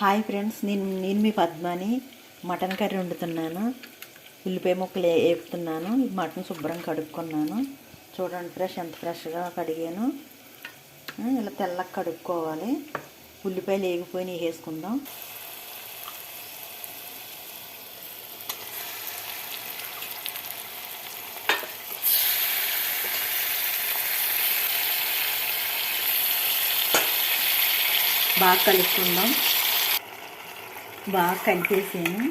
Hi friends నేను నేను మీ పద్మాని. మటన్ కర్రీ వండుతున్నాను. ఉల్లిపాయ ముక్కలు వేపుతున్నాను మటన్ శుభ్రం కడుక్కున్నాను. చూడండి ఫ్రెష్ ఎంత ఫ్రెష్గా కడిగాను. ఇలా తెల్లగా కడుక్కోవాలి. ఉల్లిపాయలు వేగిపోయి వేసుకుందాం. బాగా కలుపుకుందాం. బాగా కలిపేసాను.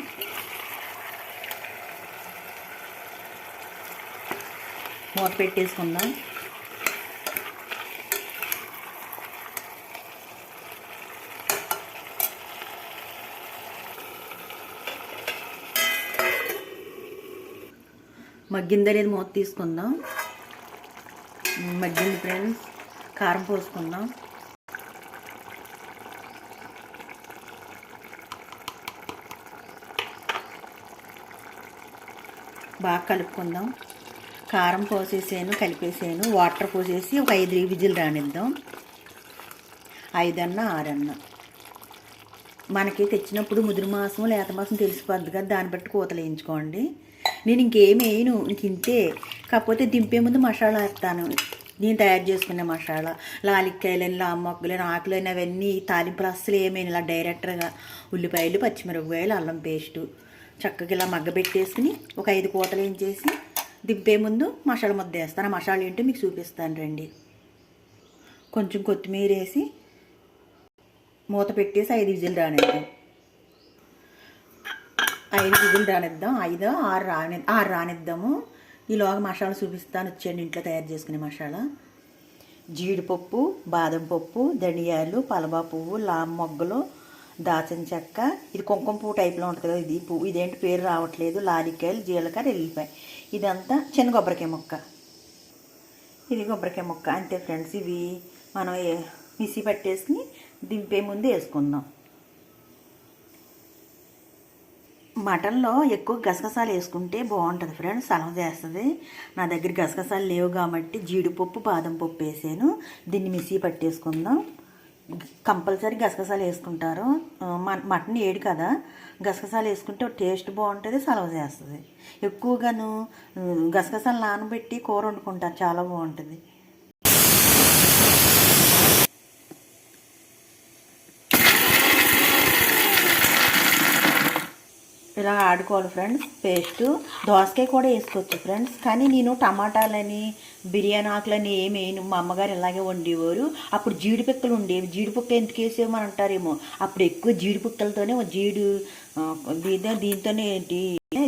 మూత పెట్టేసుకుందాం. మగ్గిందా లేదు మూత తీసుకుందాం. మగ్గింది ఫ్రెండ్స్. కారం పోసుకుందాం. బాగా కలుపుకుందాం. కారం పోసేసాను కలిపేసాను. వాటర్ పోసేసి ఒక ఐదు విజిల్ రానిద్దాం. ఐదన్నా ఆరన్నా. మనకి తెచ్చినప్పుడు ముదురు మాసం లేత మాసం తెలిసిపోద్ది కదా దాన్ని బట్టి కూతలు వేయించుకోండి. నేను ఇంకేం వేయను ఇంక ఇంతే. కాకపోతే దింపే ముందు మసాలా వేస్తాను. నేను తయారు చేసుకునే మసాలా. లాలిక్కాయలని లామ్మొక్కలని ఆకులని అవన్నీ తాలింపులు అస్సలు ఏమైనా ఇలా డైరెక్ట్గా ఉల్లిపాయలు పచ్చిమిరపకాయలు అల్లం పేస్టు. చక్కగా ఇలా మగ్గబెట్టేసుకుని ఒక ఐదు కూటలు వేయించేసి దింపే ముందు మసాలా ముద్ద వేస్తాను. ఆ మసాలా ఏంటో మీకు చూపిస్తాను రండి. కొంచెం కొత్తిమీర వేసి మూత పెట్టేసి ఐదు విజిల్ రానిద్దాం. ఐదు విజిల్ రానిద్దాం. ఐదు ఆరు రాని ఆరు రానిద్దాము. ఈలోగా మసాలా చూపిస్తాను. వచ్చేయండి ఇంట్లో తయారు చేసుకునే మసాలా. జీడిపప్పు బాదం పప్పు ధనియాలు పలబా పువ్వు లామ్ మొగ్గలు దాచిన చెక్క. ఇది కుంకుమ పువ్వు టైప్లో ఉంటుంది కదా ఇది పువ్వు. ఇదేంటి పేరు రావట్లేదు. లాలికాయలు జీలకర్ర ఎల్లిపాయ. ఇదంతా చిన్న కొబ్బరికాయ ముక్క. ఇది కొబ్బరికాయ ముక్క. అంతే ఫ్రెండ్స్ ఇవి మనం మిసి పట్టేసి పట్టేసుకుని దింపే ముందు వేసుకుందాం. మటన్లో ఎక్కువ గసగసాలు వేసుకుంటే బాగుంటుంది ఫ్రెండ్స్ సలవ చేస్తుంది. నా దగ్గర గసగసాలు లేవు కాబట్టి జీడిపప్పు బాదం పప్పు వేసాను. దీన్ని మిసి పట్టేసుకుందాం. కంపల్సరీ గసగసాలు వేసుకుంటారు. మ- మటన్ ఏడు కదా. గసగసాలు వేసుకుంటే టేస్ట్ బాగుంటుంది సలవ చేస్తుంది. ఎక్కువగాను గసగసాలు నానబెట్టి కూర వండుకుంటారు చాలా బాగుంటుంది. ఇలా ఆడుకోవాలి ఫ్రెండ్స్ పేస్ట్ దోసకాయ కూడా వేసుకోవచ్చు ఫ్రెండ్స్ కానీ నేను టమాటాలని బిర్యానీ ఆకులని ఏమి వేయను. మా అమ్మగారు ఇలాగే వండేవారు. అప్పుడు జీడిపిక్కలు ఉండేవి. జీడిపిక్క ఎందుకు వేసేమని అంటారేమో. అప్పుడు ఎక్కువ జీడిపిక్కలతోనే జీడు దీంతో దీంతోనే ఏంటి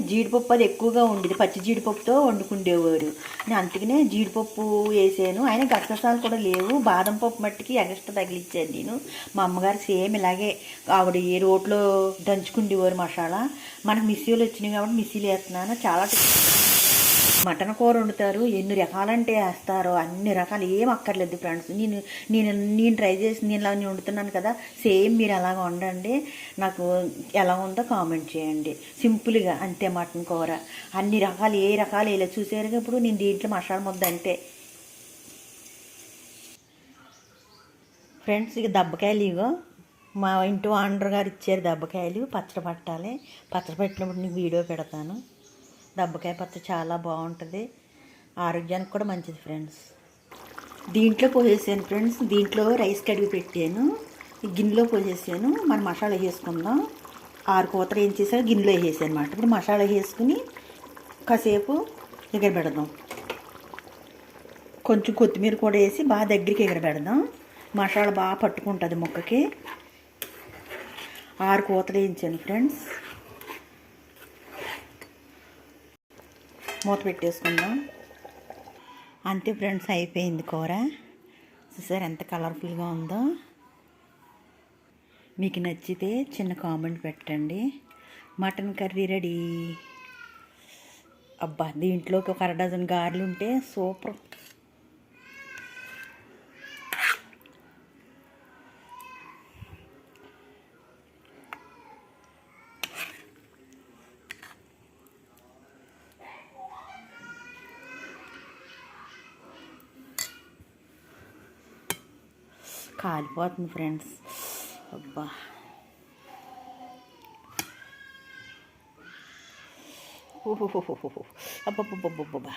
జీడిపప్పు అది ఎక్కువగా ఉండేది పచ్చి జీడిపప్పుతో వండుకుండేవారు. నేను అందుకనే జీడిపప్పు వేసాను. ఆయన గసగసాలు కూడా లేవు. బాదం పప్పు మట్టికి ఎగస్ట్రా తగిలిచ్చాను నేను. మా అమ్మగారు సేమ్ ఇలాగే ఆవిడ ఏ రోట్లో దంచుకుండేవారు మసాలా. మనకు మిస్సీలు వచ్చినాయి కాబట్టి మిస్సీలు వేస్తున్నాను. చాలా మటన్ కూర వండుతారు ఎన్ని రకాలంటే వేస్తారో అన్ని రకాలు ఏం అక్కర్లేదు ఫ్రెండ్స్ నేను నేను నేను ట్రై చేసి నేను ఇలా నేను వండుతున్నాను కదా సేమ్ మీరు అలాగ వండండి. నాకు ఎలా ఉందో కామెంట్ చేయండి. సింపుల్గా అంతే మటన్ కూర. అన్ని రకాలు ఏ రకాలు ఇలా చూసారు ఇప్పుడు? నేను దీంట్లో మసాలా ముద్ద అంతే. ఫ్రెండ్స్ ఇక దెబ్బకాయలు ఇగో. మా ఇంటి ఆండర్ గారు ఇచ్చారు దెబ్బకాయలు పచ్చడి పట్టాలి. పచ్చడి పెట్టినప్పుడు నీకు వీడియో పెడతాను. దబ్బకాయ పచ్చడి చాలా బాగుంటుంది. ఆరోగ్యానికి కూడా మంచిది ఫ్రెండ్స్. దీంట్లో పోసేసాను ఫ్రెండ్స్ దీంట్లో రైస్ కడిగి పెట్టాను. గిన్నెలో పోసేసాను. మనం మసాలా వేసుకుందాం. ఆరు కూతలు ఏం చేసాను గిన్నెలో వేసేసాను అనమాట ఇప్పుడు మసాలా వేసుకుని కాసేపు దగ్గర పెడదాం కొంచెం కొత్తిమీర కూడా వేసి బాగా దగ్గరికి ఎగరబెడదాం. మసాలా బాగా పట్టుకుంటుంది ముక్కకి. ఆరు కూతలు వేయించాను ఫ్రెండ్స్. మూత పెట్టేసుకుందాం. అంతే ఫ్రెండ్స్ అయిపోయింది కూర. చూసారు ఎంత కలర్ఫుల్గా ఉందో? మీకు నచ్చితే చిన్న కామెంట్ పెట్టండి. Mutton curry ready. అబ్బా దీంట్లోకి ఒక అర డజన్ గారెలు ఉంటే సూపర్. కాలిపోతుంది ఫ్రెండ్స్. అబ్బా. అబ్బబ్బబ్బబ్బబ్బా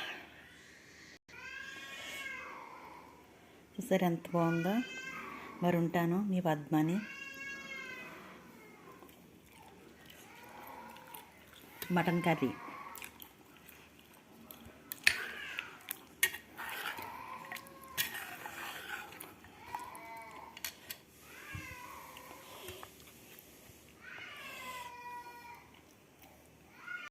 చూసారు ఎంత బాగుందో? మరి ఉంటాను మీ పద్మని. Mutton curry.